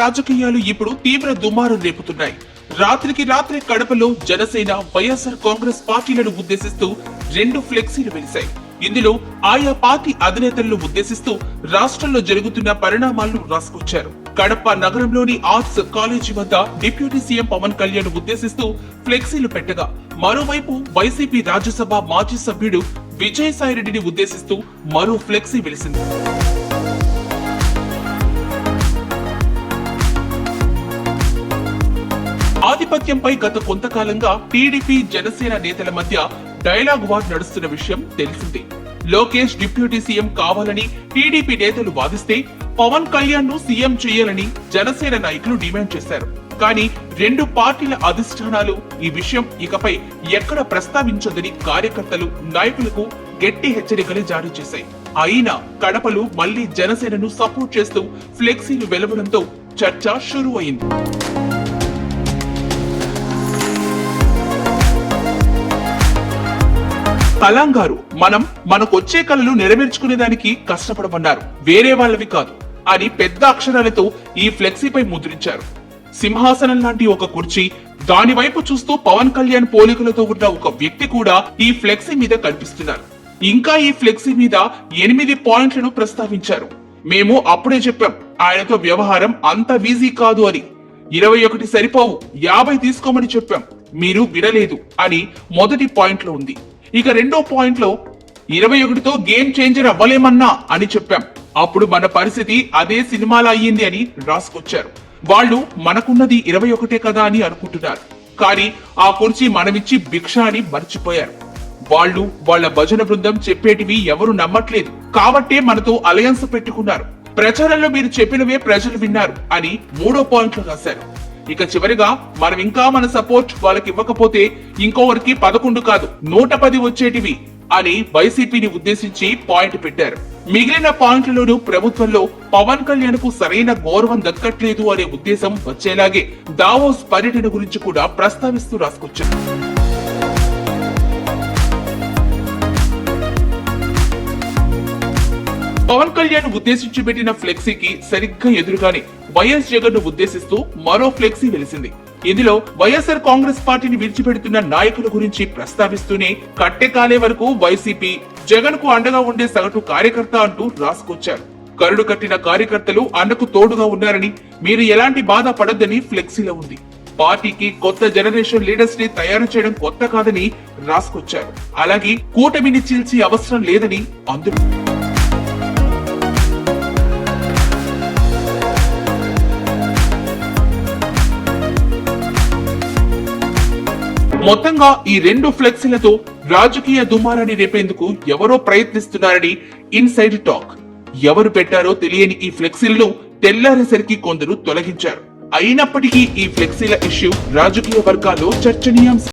రాజకీయాలు ఇప్పుడు తీవ్ర దుమారం రేపుతున్నాయి. రాత్రికి రాత్రి కడపలో జనసేన వైఎస్ఆర్ కాంగ్రెస్ పార్టీలను ఉద్దేశిస్తూ రెండు ఫ్లెక్సీలు వెలిశాయి. ఇందులో ఆయా పార్టీ అధినేతలను ఉద్దేశిస్తూ రాష్ట్రంలో జరుగుతున్న పరిణామాలను రాసుకొచ్చారు. కడప నగరంలోని ఆర్ట్స్ కాలేజీ వద్ద డిప్యూటీ సీఎం పవన్ కళ్యాణ్ ఉద్దేశిస్తూ ఫ్లెక్సీలు పెట్టగా మరోవైపు వైసీపీ రాజ్యసభ మాజీ సభ్యుడు విజయసాయిరెడ్డిని ఉద్దేశిస్తూ మరో ఫ్లెక్సీ వెలిసింది. ఆధిపత్యంపై గత కొంతకాలంగా టీడీపీ జనసేన నేతల మధ్య డైలాగ్ వార్ నడుస్తున్న విషయం తెలిసిందే. లోకేష్ డిప్యూటీ సీఎం కావాలని టీడీపీ నేతలు వాదిస్తే పవన్ కళ్యాణ్ను సీఎం చేయాలని జనసేన నాయకులు డిమాండ్ చేశారు. కానీ రెండు పార్టీల అధిష్టానాలు ఈ విషయం ఇకపై ఎక్కడ ప్రస్తావించొద్దని కార్యకర్తలు నాయకులకు గట్టి హెచ్చరికలు జారీ చేశాయి. అయినా కడపలు మళ్ళీ జనసేనను సపోర్ట్ చేస్తూ ఫ్లెక్సీలు వెలవడంతో చర్చ షురు అయింది కలాంగారు మనం మనకొచ్చే కళలు నెరవేర్చుకునేదానికి కష్టపడమన్నారు. వేరే వాళ్ళవి కాదు. అని పెద్ద అక్షరాలతో ఈ ఫ్లెక్సీపై ముద్రించారు. సింహాసనం లాంటి ఒక కుర్చీ దాని వైపు చూస్తూ పవన్ కళ్యాణ్ పోలికలతో ఉన్న ఒక వ్యక్తి కూడా ఈ ఫ్లెక్సీ మీద కనిపిస్తున్నారు. ఇంకా ఈ ఫ్లెక్సీ మీద ఎనిమిది పాయింట్లను ప్రస్తావించారు. మేము అప్పుడే చెప్పాం ఆయనతో వ్యవహారం అంత వీజీ కాదు అని. ఇరవై ఒకటి సరిపోవు యాభై తీసుకోమని చెప్పాం. మీరు వినలేదు అని మొదటి పాయింట్లో ఉంది. ఇక రెండో పాయింట్లో ఇరవై ఒకటితో గేమ్ చేంజర్ అవ్వలేమన్నా అని చెప్పాం. అప్పుడు మన పరిస్థితి అదే సినిమాలో అయ్యింది అని రాసుకొచ్చారు. వాళ్ళు మనకున్నది ఇరవై ఒకటే కదా అని అనుకుంటున్నారు. కానీ ఆ కుర్చీ మనమిచ్చి భిక్ష అని మర్చిపోయారు. వాళ్ళు వాళ్ళ భజన బృందం చెప్పేటివి ఎవరు నమ్మట్లేదు. కాబట్టే మనతో అలయన్స్ పెట్టుకున్నారు. ప్రచారంలో మీరు చెప్పినవే ప్రజలు విన్నారు అని మూడో పాయింట్లు రాశారు. ఇక చివరిగా మనం ఇంకా మన సపోర్ట్ వాళ్ళకి ఇవ్వకపోతే ఇంకోవరికి పదకొండు కాదు నూట పది వచ్చేటివి అని వైసీపీని ఉద్దేశించి పాయింట్ పెట్టారు. మిగిలిన పాయింట్లలోనూ ప్రభుత్వంలో పవన్ కళ్యాణ్కు సరైన గౌరవం దక్కట్లేదు అనే ఉద్దేశం వచ్చేలాగే దావోస్ పర్యటన గురించి కూడా ప్రస్తావిస్తూ రాసుకొచ్చారు. కళ్యాణ్ ఉద్దేశించి పెట్టిన ఫ్లెక్సీకి సరిగ్గా ఎదురుగానే వైఎస్ జగన్ను ఉద్దేశిస్తూ మరో ఫ్లెక్సీ వెలిసింది. ఇందులో వైఎస్ఆర్ కాంగ్రెస్ పార్టీని విడిచిపెడుతున్న నాయకుల గురించి ప్రస్తావిస్తూనే కట్టె కాలే వరకు వైసీపీ జగన్కు అండగా ఉండే సగటు కార్యకర్త అంటూ రాసుకొచ్చారు. కరుడు కట్టిన కార్యకర్తలు అన్నకు తోడుగా ఉన్నారని మీరు ఎలాంటి బాధ పడద్దని ఫ్లెక్సీలో ఉంది. పార్టీకి కొత్త జనరేషన్ లీడర్స్ని తయారు చేయడం కొత్త కాదని రాసుకొచ్చారు. అలాగే కూటమిని చీల్చి అవసరం లేదని అందులో మొత్తంగా ఈ రెండు ఫ్లెక్సీలతో రాజకీయ దుమారాన్ని రేపేందుకు ఎవరో ప్రయత్నిస్తున్నారని ఇన్సైడ్ టాక్. ఎవరు పెట్టారో తెలియని ఈ ఫ్లెక్సీలను తెల్లారేసరికి కొందరు తొలగించారు. అయినప్పటికీ ఈ ఫ్లెక్సీల ఇష్యూ రాజకీయ వర్గాల్లో చర్చనీయాంశం.